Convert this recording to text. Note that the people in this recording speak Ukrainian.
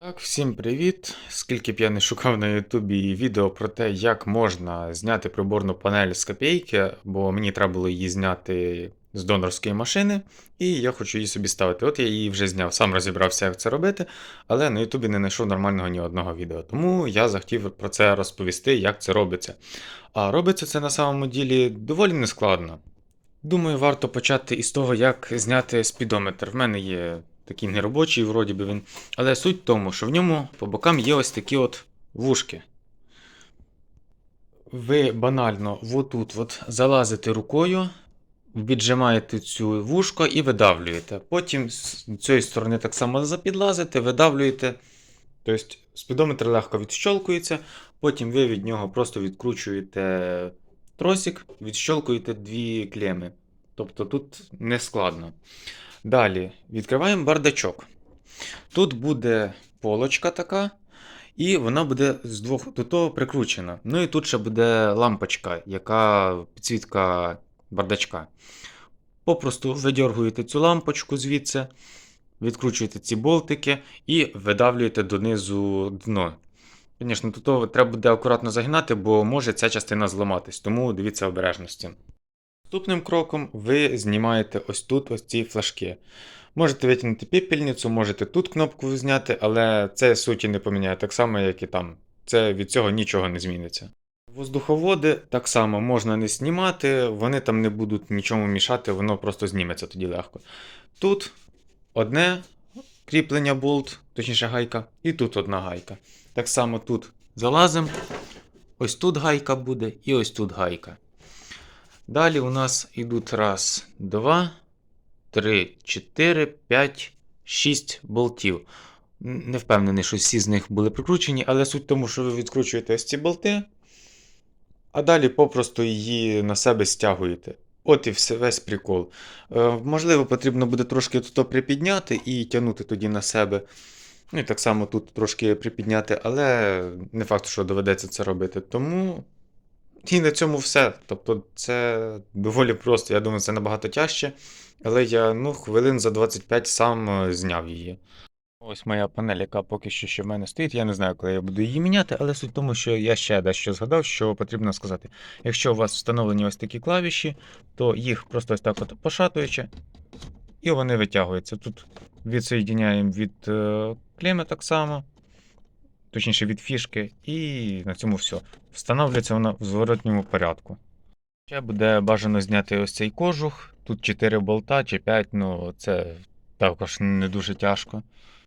Так, всім привіт! Скільки б я не шукав на Ютубі відео про те, як можна зняти приборну панель з копійки, бо мені треба було її зняти з донорської машини, і я хочу її собі ставити. От я її вже зняв, сам розібрався, як це робити, але на Ютубі не знайшов нормального ні одного відео. Тому я захотів про це розповісти, як це робиться. А робиться це на самому ділі доволі нескладно. Думаю, варто почати із того, як зняти спідометр. В мене є такий неробочий, вроді би він. Але суть в тому, що в ньому по бокам є ось такі от вушки. Ви банально отут от залазите рукою, віджимаєте цю вушко і видавлюєте. Потім з цієї сторони так само запідлазите, видавлюєте. Тобто спідометр легко відщолкується, потім ви від нього просто відкручуєте тросик, відщолкуєте дві клеми. Тобто тут не складно. Далі відкриваємо бардачок. Тут буде полочка така, і вона буде з двох до того прикручена. Ну і тут ще буде лампочка, яка підсвітка бардачка. Попросту видергуєте цю лампочку звідси, відкручуєте ці болтики і видавлюєте донизу дно. Звісно, тут треба буде акуратно загинати, бо може ця частина зламатись, тому дивіться обережності. Наступним кроком ви знімаєте ось тут ось ці флажки. Можете витягнути пепельницю, можете тут кнопку зняти, але це суті не поміняє так само, як і там. Це від цього нічого не зміниться. Воздуховоди так само можна не знімати, вони там не будуть нічому мішати, воно просто зніметься тоді легко. Тут одне кріплення болт, точніше гайка, і тут одна гайка. Так само тут залазимо, ось тут гайка буде, і ось тут гайка. Далі у нас йдуть раз, два, три, чотири, п'ять, шість болтів. Не впевнений, що всі з них були прикручені, але суть в тому, що ви відкручуєте ось ці болти, а далі попросту її на себе стягуєте. От і все, весь прикол. Е, можливо, потрібно буде трошки тут припідняти і тягнути тоді на себе. Ну і так само тут трошки припідняти, але не факт, що доведеться це робити. Тому і на цьому все. Тобто це доволі просто. Я думаю, це набагато тяжче. Але я ну, хвилин за 25 сам е, зняв її. Ось моя панель, яка поки що ще в мене стоїть. Я не знаю, коли я буду її міняти, але суть в тому, що я ще дещо згадав, що потрібно сказати. Якщо у вас встановлені ось такі клавіші, то їх просто ось так от пошатуючи, і вони витягуються. Тут відсоєдняємо від е, клеми так само, точніше від фішки, і на цьому все. Встановлюється вона в зворотньому порядку. Ще буде бажано зняти ось цей кожух. Тут 4 болта чи 5, ну це також не дуже тяжко.